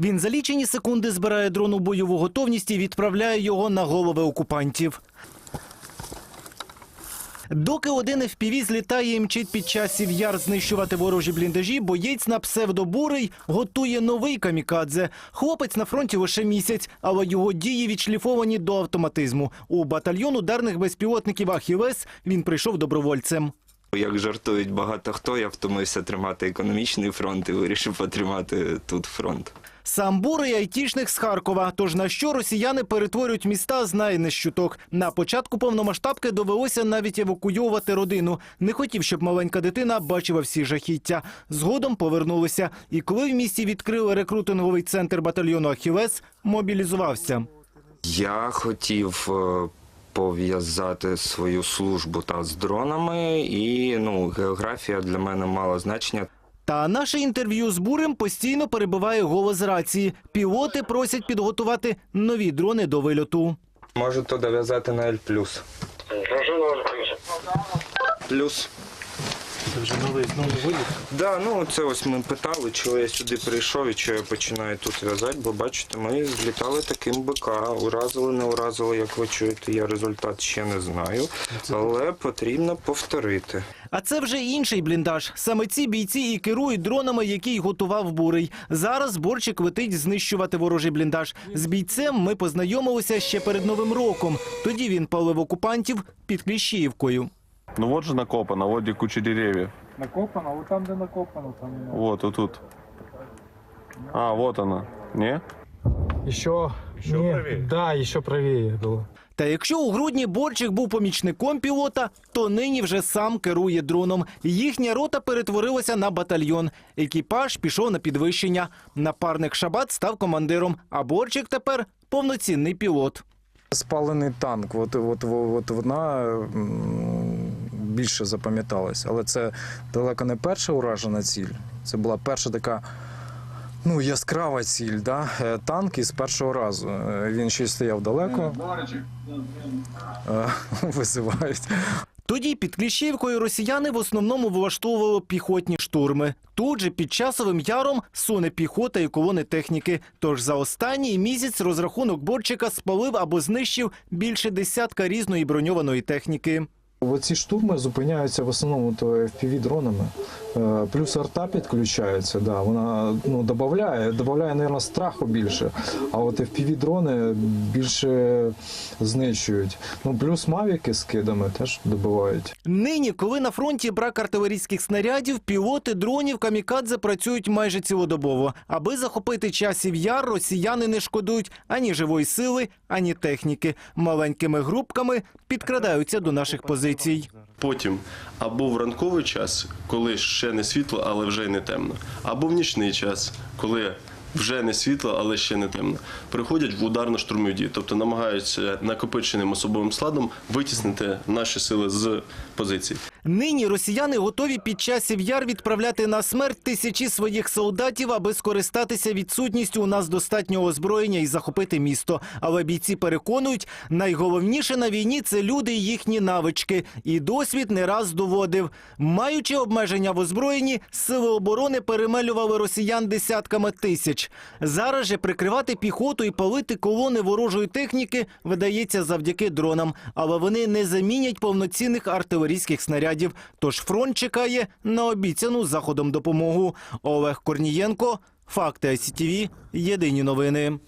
Він за лічені секунди збирає дрон у бойову готовність і відправляє його на голови окупантів. Доки один FPV злітає і мчить під часів яр знищувати ворожі бліндажі, боєць на псевдобурий готує новий камікадзе. Хлопець на фронті лише місяць, але його дії відшліфовані до автоматизму. У батальйон ударних безпілотників Ахілес він прийшов добровольцем. Як жартують багато хто, я втомився тримати економічний фронт і вирішив потримати тут фронт. Сам бурий айтішник з Харкова. Тож на що росіяни перетворюють міста, знає не. На початку повномасштабки довелося навіть евакуйовувати родину. Не хотів, щоб маленька дитина бачила всі жахіття. Згодом повернулися. І коли в місті відкрили рекрутинговий центр батальйону Ахілес, мобілізувався. Я хотів е, пов'язати свою службу та з дронами, і ну, географія для мене мала значення. Та наше інтерв'ю з бурем постійно перебиває голос рації. Пілоти просять підготувати нові дрони до вильоту. Можете дов'язати на L+. Плюс. Це вже новий знову виліт. Да, ну це ось ми питали, чого я сюди прийшов і чого я починаю тут в'язати, бо бачите, ми злітали таким БК, уразили, не уразили, як ви чуєте, я результат ще не знаю, але потрібно повторити. А це вже інший бліндаж. Саме ці бійці і керують дронами, які й готував бурий. Зараз борчик летить знищувати ворожий бліндаж. З бійцем ми познайомилися ще перед новим роком. Тоді він палив окупантів під Кліщіївкою. Ну вот же накопано, вот где куча деревьев. Накопано, вот там, де накопано, там. Вот, вот тут. А, вот она. Не? Еще, еще правее? Да, еще правее было. Та якщо у грудні борчик був помічником пілота, то нині вже сам керує дроном. Їхня рота перетворилася на батальйон. Екіпаж пішов на підвищення. Напарник Шабат став командиром, а борчик тепер повноцінний пілот. Спалений танк, от, от, от вона м, більше запам'яталась. Але це далеко не перша уражена ціль. Це була перша така ну, яскрава ціль. Да? Е, Танк із першого разу. Е, Він ще й стояв далеко. Е, Визивають. Тоді під Кліщівкою росіяни в основному влаштовували піхотні штурми. Тут же під часовим яром суне піхота і колони техніки. Тож за останній місяць розрахунок борчика спалив або знищив більше десятка різної броньованої техніки. Оці штурми зупиняються в основному то fpv дронами. Е, Плюс арта підключається, да, вона ну, додає, додає, мабуть, страху більше. А от fpv дрони більше знищують. Ну, плюс мавіки з кидами теж добивають. Нині, коли на фронті брак артилерійських снарядів, пілоти дронів камікадзе працюють майже цілодобово. Аби захопити часів яр, росіяни не шкодують ані живої сили, ані техніки. Маленькими групками підкрадаються до наших позицій. Потім або в ранковий час, коли ще не світло, але вже й не темно, або в нічний час, коли вже не світло, але ще не темно, приходять в ударно-штурмові дії, тобто намагаються накопиченим особовим складом витіснити наші сили з позицій. Нині росіяни готові під часів яр відправляти на смерть тисячі своїх солдатів, аби скористатися відсутністю у нас достатнього озброєння і захопити місто. Але бійці переконують, найголовніше на війні це люди і їхні навички. І досвід не раз доводив. Маючи обмеження в озброєнні, сили оборони перемелювали росіян десятками тисяч. Зараз же прикривати піхоту і палити колони ворожої техніки видається завдяки дронам, але вони не замінять повноцінних артилерійських снарядів. Тож фронт чекає на обіцяну заходом допомогу. Олег Корнієнко, факти СІТВ, єдині новини.